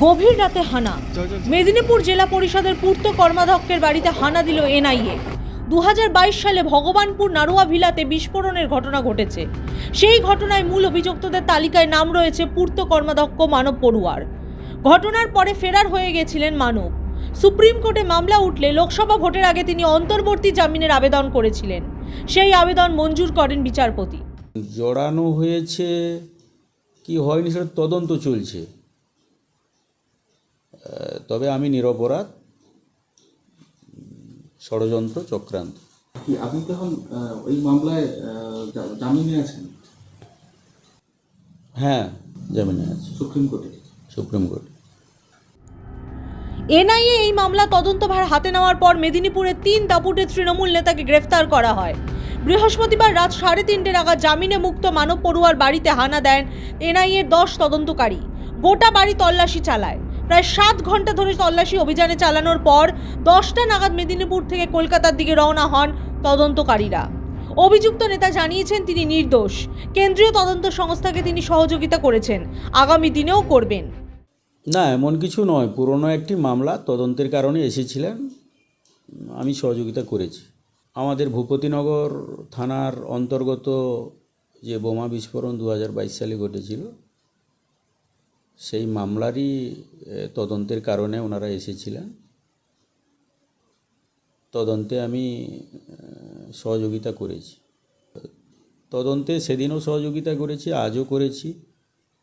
গভীর রাতে হানা। মেদিনীপুর জেলা পরিষদের পূর্ত কর্মাধ্যক্ষের বাড়িতে হানা দিল এনআইএ। দুহাজার বাইশ সালে ভগবানপুর নারুয়া ভিলাতে বিস্ফোরণের ঘটনা ঘটেছে। সেই ঘটনায় মূল অভিযুক্তদের তালিকায় নাম রয়েছে পূর্ত কর্মাধ্যক্ষ মানব পড়ুয়ার। ঘটনার পরে ফেরার হয়ে গেছিলেন মানব। সুপ্রিম কোর্টে মামলা উঠলে লোকসভা ভোটের আগে তিনি অন্তর্বর্তী জামিনের আবেদন করেছিলেন। সেই আবেদন মঞ্জুর করেন বিচারপতি। জড়ানো হয়েছে কি হয়নি সেটা তদন্ত চলছে। তবে আমি নিরপরাধ ষড়যন্ত্র চক্রান্ত। কি আপনি ওই মামলায় জামিনে আছেন? হ্যাঁ জামিনে আছে। সুপ্রিম কোর্টে? Supreme court. এনআইএ এই মামলা তদন্তভার হাতে নেওয়ার পর মেদিনীপুরের তিন দাপুটের তৃণমূল নেতাকে গ্রেফতার করা হয়। বৃহস্পতিবার রাত সাড়ে তিনটে নাগাদ জামিনে মুক্ত মানব পড়ুয়ার বাড়িতে হানা দেন এনআইএর দশ তদন্তকারী। গোটা বাড়ি তল্লাশি চালায়। প্রায় সাত ঘণ্টা ধরে তল্লাশি অভিযানে চালানোর পর দশটা নাগাদ মেদিনীপুর থেকে কলকাতার দিকে রওনা হন তদন্তকারীরা। অভিযুক্ত নেতা জানিয়েছেন তিনি নির্দোষ। কেন্দ্রীয় তদন্ত সংস্থাকে তিনি সহযোগিতা করেছেন। আগামী দিনেও করবেন। না, এমন কিছু নয়। পুরনো একটি মামলা তদন্তের কারণে এসেছিলেন। আমি সহযোগিতা করেছি। আমাদের ভূপতিনগর থানার অন্তর্গত যে বোমা বিস্ফোরণ দু হাজার বাইশ সালে ঘটেছিল সেই মামলারই তদন্তের কারণে ওনারা এসেছিলেন। তদন্তে আমি সহযোগিতা করেছি। তদন্তে সেদিনও সহযোগিতা করেছি আজও করেছি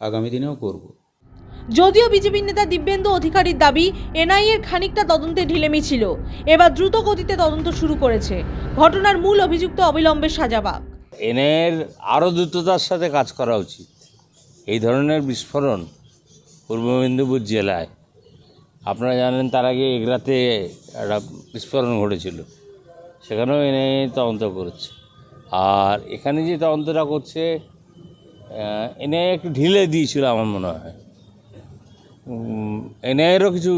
আগামী দিনেও করব। যদিও বিজেপি নেতা দিব্যেন্দু অধিকারীর দাবি এনআইএর খানিকটা তদন্তে ঢিলেমি ছিল। এবার দ্রুত গতিতে তদন্ত শুরু করেছে। ঘটনার মূল অভিযুক্ত অবিলম্বে সাজাবাগ এনের আরও দ্রুততার সাথে কাজ করা উচিত। এই ধরনের বিস্ফোরণ পূর্ব মেদিনীপুর জেলায়। আপনারা জানেন তার আগে এগরাতে একটা বিস্ফোরণ ঘটেছিল। সেখানেও এনে তদন্ত করছে। আর এখানে যে তদন্তটা করছে এনে একটু ঢিলে দিয়েছিল আমার মনে হয়। এনআইয়েরও কিছু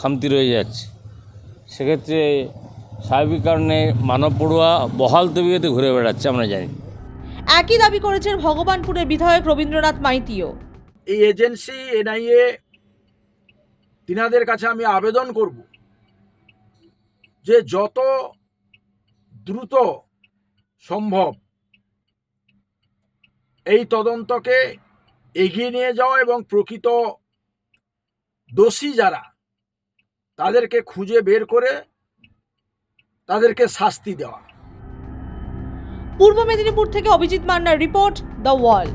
খামতি রয়ে যাচ্ছে। সেক্ষেত্রে স্বাভাবিক কারণে মানব পড়ুয়া বহাল তবিয়তে ঘুরে বেড়াচ্ছে, আমরা জানি। একই দাবি করেছেন ভগবানপুরের বিধায়ক রবীন্দ্রনাথ মাইতিও। এই এজেন্সি, এনআইএ, তিনাদের কাছে আমি আবেদন করব যে যত দ্রুত সম্ভব এই তদন্তকে এগিয়ে নিয়ে যাওয়া এবং প্রকৃত দোষী যারা, তাদেরকে খুঁজে বের করে তাদেরকে শাস্তি দেওয়া। পূর্ব মেদিনীপুর থেকে অভিজিৎ মান্নার রিপোর্ট, দ্য ওয়াল